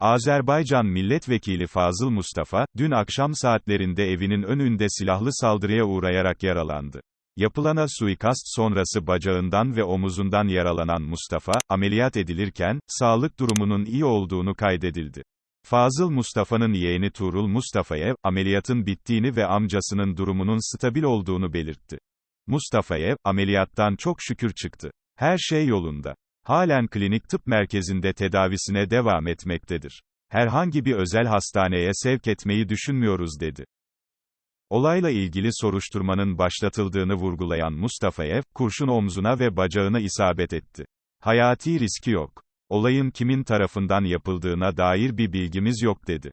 Azerbaycan Milletvekili Fazıl Mustafa, dün akşam saatlerinde evinin önünde silahlı saldırıya uğrayarak yaralandı. Yapılana suikast sonrası bacağından ve omuzundan yaralanan Mustafa, ameliyat edilirken, sağlık durumunun iyi olduğunu kaydedildi. Fazıl Mustafa'nın yeğeni Tuğrul Mustafayev, ameliyatın bittiğini ve amcasının durumunun stabil olduğunu belirtti. Mustafayev, ameliyattan çok şükür çıktı. Her şey yolunda. Halen klinik tıp merkezinde tedavisine devam etmektedir. Herhangi bir özel hastaneye sevk etmeyi düşünmüyoruz dedi. Olayla ilgili soruşturmanın başlatıldığını vurgulayan Mustafayev, kurşun omzuna ve bacağına isabet etti. Hayati riski yok. Olayın kimin tarafından yapıldığına dair bir bilgimiz yok dedi.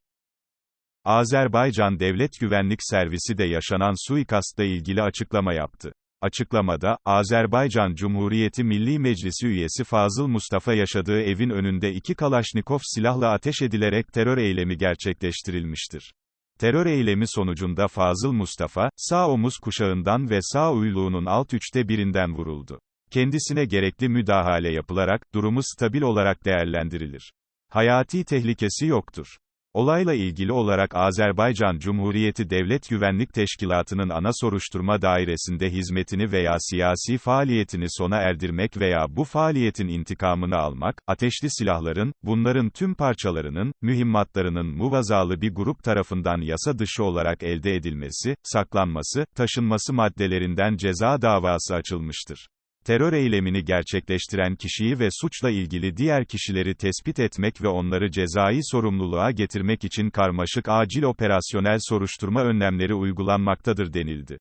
Azerbaycan Devlet Güvenlik Servisi de yaşanan suikastla ilgili açıklama yaptı. Açıklamada, Azerbaycan Cumhuriyeti Milli Meclisi üyesi Fazıl Mustafa yaşadığı evin önünde iki Kalaşnikov silahla ateş edilerek terör eylemi gerçekleştirilmiştir. Terör eylemi sonucunda Fazıl Mustafa, sağ omuz kuşağından ve sağ uyluğunun alt üçte birinden vuruldu. Kendisine gerekli müdahale yapılarak, durumu stabil olarak değerlendirilir. Hayati tehlikesi yoktur. Olayla ilgili olarak Azerbaycan Cumhuriyeti Devlet Güvenlik Teşkilatı'nın ana soruşturma dairesinde hizmetini veya siyasi faaliyetini sona erdirmek veya bu faaliyetin intikamını almak, ateşli silahların, bunların tüm parçalarının, mühimmatlarının muvazalı bir grup tarafından yasa dışı olarak elde edilmesi, saklanması, taşınması maddelerinden ceza davası açılmıştır terör eylemini gerçekleştiren kişiyi ve suçla ilgili diğer kişileri tespit etmek ve onları cezai sorumluluğa getirmek için karmaşık acil operasyonel soruşturma önlemleri uygulanmaktadır denildi.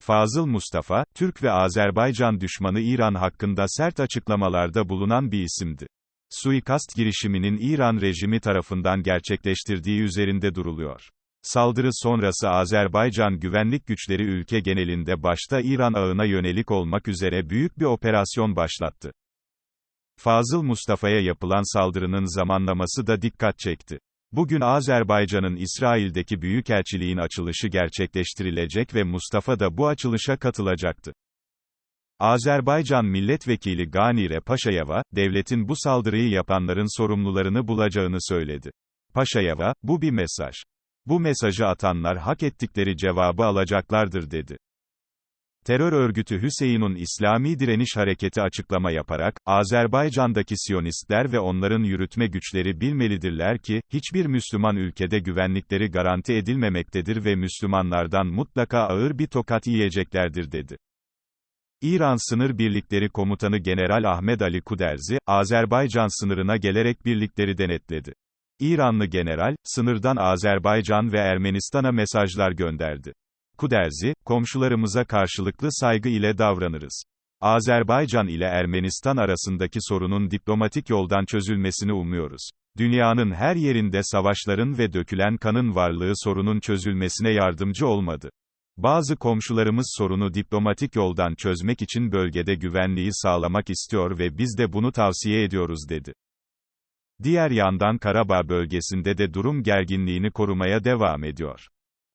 Fazıl Mustafa, Türk ve Azerbaycan düşmanı İran hakkında sert açıklamalarda bulunan bir isimdi. Suikast girişiminin İran rejimi tarafından gerçekleştirdiği üzerinde duruluyor. Saldırı sonrası Azerbaycan güvenlik güçleri ülke genelinde başta İran ağına yönelik olmak üzere büyük bir operasyon başlattı. Fazıl Mustafa'ya yapılan saldırının zamanlaması da dikkat çekti. Bugün Azerbaycan'ın İsrail'deki büyükelçiliğin açılışı gerçekleştirilecek ve Mustafa da bu açılışa katılacaktı. Azerbaycan Milletvekili Ganire Paşayeva, devletin bu saldırıyı yapanların sorumlularını bulacağını söyledi. Paşayeva, bu bir mesaj. Bu mesajı atanlar hak ettikleri cevabı alacaklardır dedi. Terör örgütü Hüseyin'in İslami Direniş Hareketi açıklama yaparak, Azerbaycan'daki Siyonistler ve onların yürütme güçleri bilmelidirler ki, hiçbir Müslüman ülkede güvenlikleri garanti edilmemektedir ve Müslümanlardan mutlaka ağır bir tokat yiyeceklerdir dedi. İran Sınır Birlikleri Komutanı General Ahmet Ali Kuderzi, Azerbaycan sınırına gelerek birlikleri denetledi. İranlı general, sınırdan Azerbaycan ve Ermenistan'a mesajlar gönderdi. Kuderzi, komşularımıza karşılıklı saygı ile davranırız. Azerbaycan ile Ermenistan arasındaki sorunun diplomatik yoldan çözülmesini umuyoruz. Dünyanın her yerinde savaşların ve dökülen kanın varlığı sorunun çözülmesine yardımcı olmadı. Bazı komşularımız sorunu diplomatik yoldan çözmek için bölgede güvenliği sağlamak istiyor ve biz de bunu tavsiye ediyoruz dedi. Diğer yandan Karabağ bölgesinde de durum gerginliğini korumaya devam ediyor.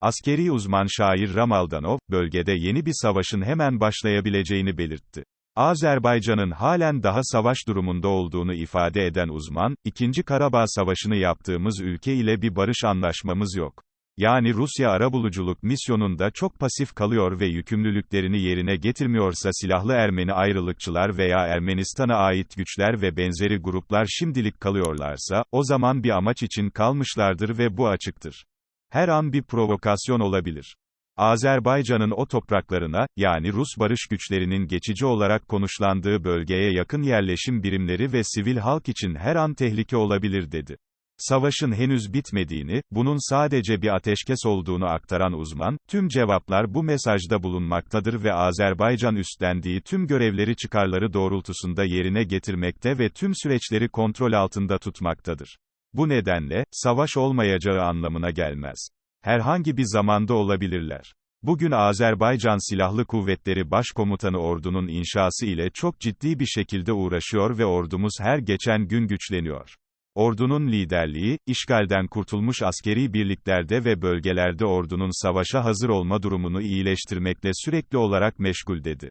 Askeri uzman şair Ramaldanov, bölgede yeni bir savaşın hemen başlayabileceğini belirtti. Azerbaycan'ın halen daha savaş durumunda olduğunu ifade eden uzman, 2. Karabağ Savaşı'nı yaptığımız ülke ile bir barış anlaşmamız yok. Yani Rusya arabuluculuk misyonunda çok pasif kalıyor ve yükümlülüklerini yerine getirmiyorsa silahlı Ermeni ayrılıkçılar veya Ermenistan'a ait güçler ve benzeri gruplar şimdilik kalıyorlarsa, o zaman bir amaç için kalmışlardır ve bu açıktır. Her an bir provokasyon olabilir. Azerbaycan'ın o topraklarına, yani Rus barış güçlerinin geçici olarak konuşlandığı bölgeye yakın yerleşim birimleri ve sivil halk için her an tehlike olabilir dedi. Savaşın henüz bitmediğini, bunun sadece bir ateşkes olduğunu aktaran uzman, tüm cevaplar bu mesajda bulunmaktadır ve Azerbaycan üstlendiği tüm görevleri çıkarları doğrultusunda yerine getirmekte ve tüm süreçleri kontrol altında tutmaktadır. Bu nedenle, savaş olmayacağı anlamına gelmez. Herhangi bir zamanda olabilirler. Bugün Azerbaycan Silahlı Kuvvetleri Başkomutanı ordunun inşası ile çok ciddi bir şekilde uğraşıyor ve ordumuz her geçen gün güçleniyor. Ordunun liderliği, işgalden kurtulmuş askeri birliklerde ve bölgelerde ordunun savaşa hazır olma durumunu iyileştirmekle sürekli olarak meşgul dedi.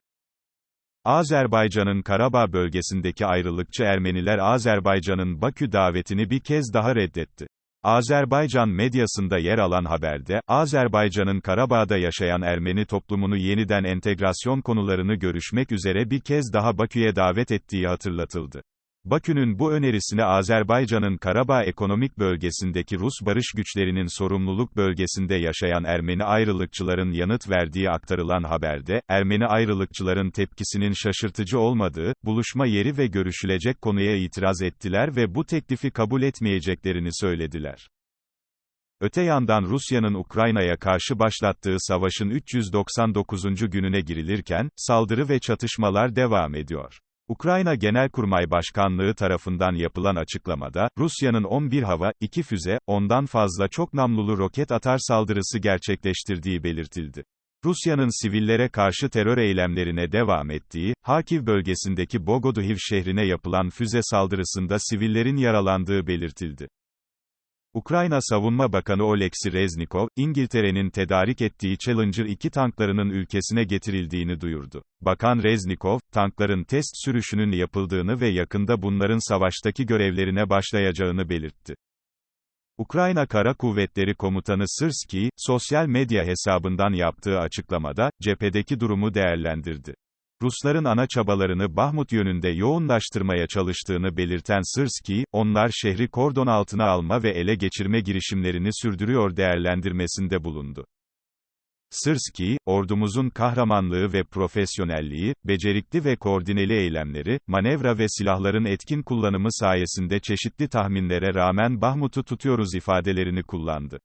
Azerbaycan'ın Karabağ bölgesindeki ayrılıkçı Ermeniler Azerbaycan'ın Bakü davetini bir kez daha reddetti. Azerbaycan medyasında yer alan haberde, Azerbaycan'ın Karabağ'da yaşayan Ermeni toplumunu yeniden entegrasyon konularını görüşmek üzere bir kez daha Bakü'ye davet ettiği hatırlatıldı. Bakü'nün bu önerisine Azerbaycan'ın Karabağ ekonomik bölgesindeki Rus barış güçlerinin sorumluluk bölgesinde yaşayan Ermeni ayrılıkçıların yanıt verdiği aktarılan haberde, Ermeni ayrılıkçıların tepkisinin şaşırtıcı olmadığı, buluşma yeri ve görüşülecek konuya itiraz ettiler ve bu teklifi kabul etmeyeceklerini söylediler. Öte yandan Rusya'nın Ukrayna'ya karşı başlattığı savaşın 399. gününe girilirken, saldırı ve çatışmalar devam ediyor. Ukrayna Genelkurmay Başkanlığı tarafından yapılan açıklamada, Rusya'nın 11 hava, 2 füze, ondan fazla çok namlulu roket atar saldırısı gerçekleştirdiği belirtildi. Rusya'nın sivillere karşı terör eylemlerine devam ettiği, Harkiv bölgesindeki Bogoduhiv şehrine yapılan füze saldırısında sivillerin yaralandığı belirtildi. Ukrayna Savunma Bakanı Oleksiy Reznikov, İngiltere'nin tedarik ettiği Challenger 2 tanklarının ülkesine getirildiğini duyurdu. Bakan Reznikov, tankların test sürüşünün yapıldığını ve yakında bunların savaştaki görevlerine başlayacağını belirtti. Ukrayna Kara Kuvvetleri Komutanı Sırski, sosyal medya hesabından yaptığı açıklamada, cephedeki durumu değerlendirdi. Rusların ana çabalarını Bahmut yönünde yoğunlaştırmaya çalıştığını belirten Sırski, onlar şehri kordon altına alma ve ele geçirme girişimlerini sürdürüyor değerlendirmesinde bulundu. Sırski, ordumuzun kahramanlığı ve profesyonelliği, becerikli ve koordineli eylemleri, manevra ve silahların etkin kullanımı sayesinde çeşitli tahminlere rağmen Bahmut'u tutuyoruz ifadelerini kullandı.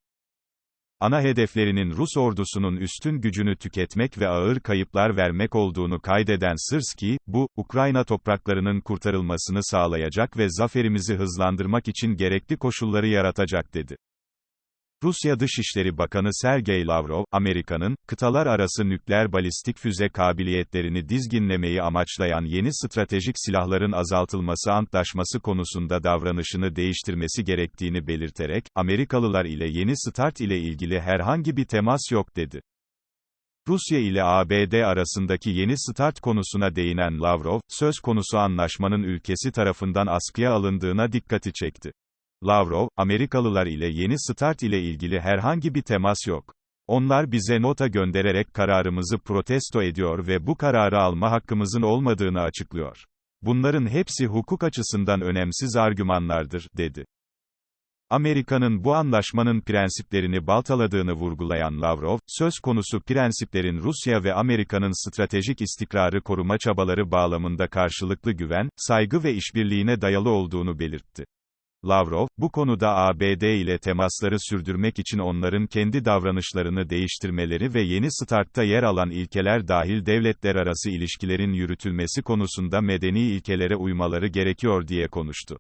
Ana hedeflerinin Rus ordusunun üstün gücünü tüketmek ve ağır kayıplar vermek olduğunu kaydeden Sırski, bu, Ukrayna topraklarının kurtarılmasını sağlayacak ve zaferimizi hızlandırmak için gerekli koşulları yaratacak dedi. Rusya Dışişleri Bakanı Sergey Lavrov, Amerika'nın, kıtalar arası nükleer balistik füze kabiliyetlerini dizginlemeyi amaçlayan yeni stratejik silahların azaltılması antlaşması konusunda davranışını değiştirmesi gerektiğini belirterek, Amerikalılar ile yeni START ile ilgili herhangi bir temas yok dedi. Rusya ile ABD arasındaki yeni START konusuna değinen Lavrov, söz konusu anlaşmanın ülkesi tarafından askıya alındığına dikkati çekti. Lavrov, Amerikalılar ile yeni START ile ilgili herhangi bir temas yok. Onlar bize nota göndererek kararımızı protesto ediyor ve bu kararı alma hakkımızın olmadığını açıklıyor. Bunların hepsi hukuk açısından önemsiz argümanlardır, dedi. Amerika'nın bu anlaşmanın prensiplerini baltaladığını vurgulayan Lavrov, söz konusu prensiplerin Rusya ve Amerika'nın stratejik istikrarı koruma çabaları bağlamında karşılıklı güven, saygı ve işbirliğine dayalı olduğunu belirtti. Lavrov, bu konuda ABD ile temasları sürdürmek için onların kendi davranışlarını değiştirmeleri ve yeni startta yer alan ilkeler dahil devletler arası ilişkilerin yürütülmesi konusunda medeni ilkelere uymaları gerekiyor diye konuştu.